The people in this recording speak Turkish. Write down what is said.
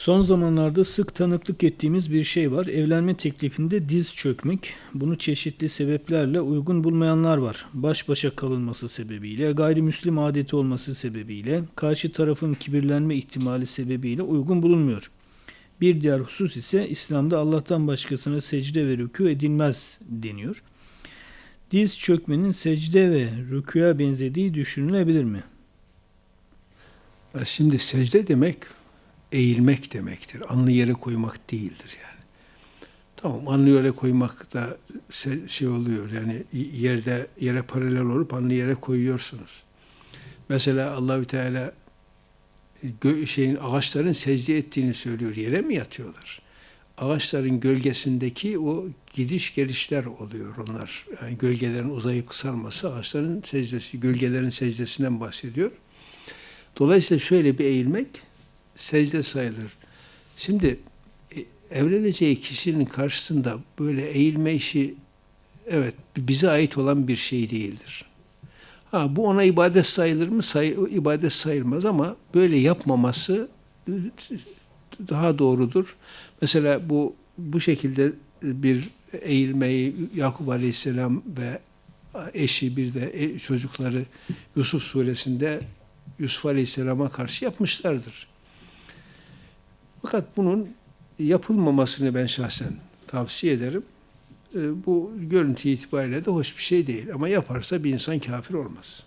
Son zamanlarda sık tanıklık ettiğimiz bir şey var. Evlenme teklifinde diz çökmek. Bunu çeşitli sebeplerle uygun bulmayanlar var. Baş başa kalınması sebebiyle, gayrimüslim adeti olması sebebiyle, karşı tarafın kibirlenme ihtimali sebebiyle uygun bulunmuyor. Bir diğer husus ise İslam'da Allah'tan başkasına secde ve rükû edilmez deniyor. Diz çökmenin secde ve rükûya benzediği düşünülebilir mi? Ya Şimdi secde demek eğilmek demektir. Alnı yere koymak değildir yani. Tamam alnı yere koymak da şey oluyor yani yerde yere paralel olup alnı yere koyuyorsunuz. Mesela Allahü Teala e, şeyin ağaçların secde ettiğini söylüyor. Yere mi yatıyorlar? Ağaçların gölgesindeki o gidiş gelişler oluyor onlar. Yani gölgelerin uzayıp kısalması ağaçların secdesi, gölgelerin secdesinden bahsediyor. Dolayısıyla şöyle bir eğilmek secde sayılır. Şimdi e, evleneceği kişinin karşısında böyle eğilme işi evet bize ait olan bir şey değildir. Ha bu ona ibadet sayılır mı? Say, ibadet sayılmaz ama böyle yapmaması daha doğrudur. Mesela bu bu şekilde bir eğilmeyi Yakup Aleyhisselam ve eşi bir de e- çocukları Yusuf suresinde Yusuf Aleyhisselam'a karşı yapmışlardır. Fakat bunun yapılmamasını ben şahsen tavsiye ederim. E, Bu görüntü itibariyle de hoş bir şey değil. Ama yaparsa bir insan kafir olmaz.